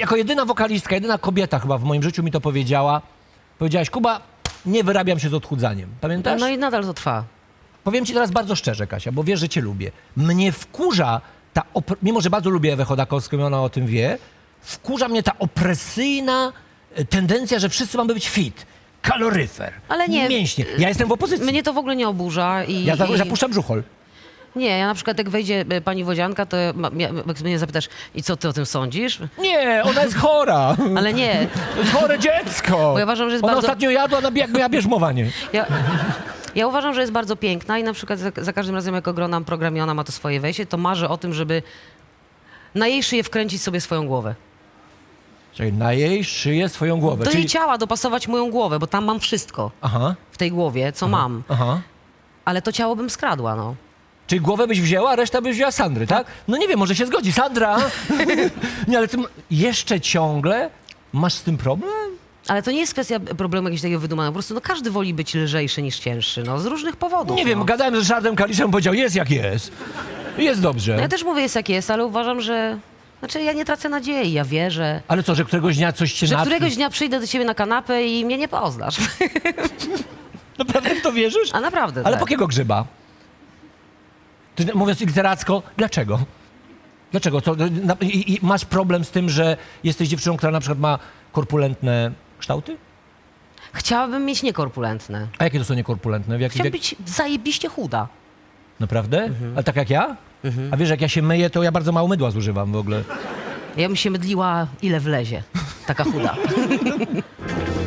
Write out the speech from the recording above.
jako jedyna wokalistka, jedyna kobieta chyba w moim życiu mi to powiedziała. Powiedziałaś, Kuba, nie wyrabiam się z odchudzaniem. Pamiętasz? No i nadal to trwa. Powiem ci teraz bardzo szczerze, Kasia, bo wiesz, że cię lubię. Mnie wkurza ta, mimo że bardzo lubię Ewę Chodakowską i ona o tym wie, wkurza mnie ta opresyjna e, tendencja, że wszyscy mamy być fit. Kaloryfer, Ale nie. mięśnie. Ja jestem w opozycji. Mnie to w ogóle nie oburza. I, Ja za- i... zapuszczam brzuchol. Nie, ja na przykład jak wejdzie e, pani Wodzianka, to ma- jak mnie zapytasz, i co ty o tym sądzisz? Nie, ona jest chora. Ale nie. To jest chore dziecko. Bo ja uważam, że jest ona bardzo- ostatnio jadła na jak miała bierzmowanie. Ja, ja uważam, że jest bardzo piękna i na przykład za, za każdym razem, jak oglądam program i ona ma to swoje wejście, to marzę o tym, żeby na jej szyję wkręcić sobie swoją głowę. Czyli na jej szyję swoją głowę. Do Czyli... jej ciała dopasować moją głowę, bo tam mam wszystko Aha, w tej głowie, co mam. aha. Ale to ciało bym skradła, no. Czyli głowę byś wzięła, a reszta byś wzięła Sandry, tak? No nie wiem, może się zgodzi. Sandra! nie, ale ty m- jeszcze ciągle masz z tym problem? Ale to nie jest kwestia problemu jakiegoś takiego wydumanego. Po prostu no, każdy woli być lżejszy niż cięższy, no, z różnych powodów. Nie wiem, no. gadałem z Ryszardem Kaliszem, powiedział, jest jak jest. Jest dobrze. No ja też mówię jest jak jest, ale uważam, że... Znaczy ja nie tracę nadziei, ja wierzę. Ale co, że któregoś dnia coś cię Że natknie? któregoś dnia przyjdę do ciebie na kanapę i mnie nie poznasz. Naprawdę w to wierzysz? A naprawdę Ale tak. po jakiego grzyba? Mówiąc literacko, dlaczego? Dlaczego? Co, na, i, I masz problem z tym, że jesteś dziewczyną, która na przykład ma korpulentne kształty? Chciałabym mieć niekorpulentne. A jakie to są niekorpulentne? W Chciałabym być zajebiście chuda. Naprawdę? Mhm. Ale tak jak ja? A wiesz, jak ja się myję, to ja bardzo mało mydła zużywam w ogóle. Ja bym się mydliła ile wlezie. Taka chuda.